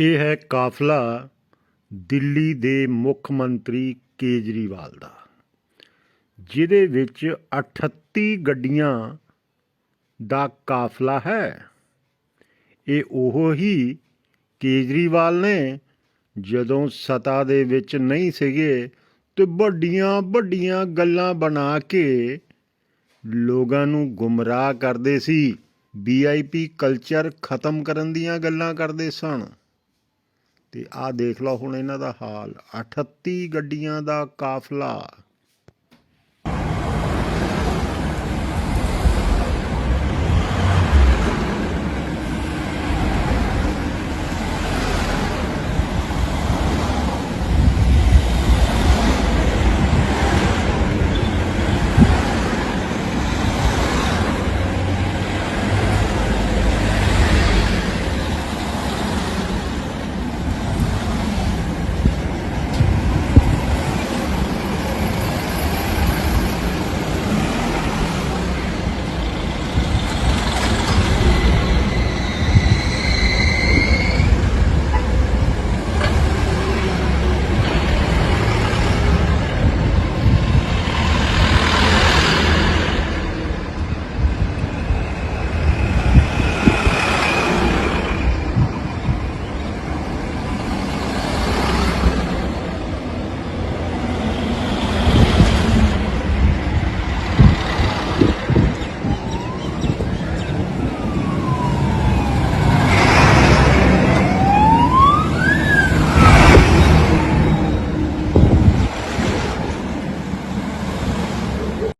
ਇਹ ਹੈ ਕਾਫਲਾ ਦਿੱਲੀ ਦੇ ਮੁੱਖ ਮੰਤਰੀ ਕੇਜਰੀਵਾਲ ਦਾ, ਜਿਹਦੇ ਵਿੱਚ 38 ਗੱਡੀਆਂ ਦਾ ਕਾਫਲਾ ਹੈ। ਇਹ ਉਹ ਹੀ ਕੇਜਰੀਵਾਲ ਨੇ ਜਦੋਂ ਸਤਾ ਦੇ ਵਿੱਚ ਨਹੀਂ ਸੀਗੇ ਤੇ ਵੱਡੀਆਂ ਵੱਡੀਆਂ ਗੱਲਾਂ ਬਣਾ ਕੇ ਲੋਕਾਂ ਨੂੰ ਗੁੰਮਰਾਹ ਕਰਦੇ ਸੀ ਵੀਆਈਪੀ ਕਲਚਰ ਖਤਮ ਕਰਨ ਦੀਆਂ ਗੱਲਾਂ ਕਰਦੇ ਸਨ। ਤੇ ਆਹ ਦੇਖ ਲਓ ਹੁਣ ਇਹਨਾਂ ਦਾ ਹਾਲ। 38 ਗੱਡੀਆਂ ਦਾ ਕਾਫਲਾ।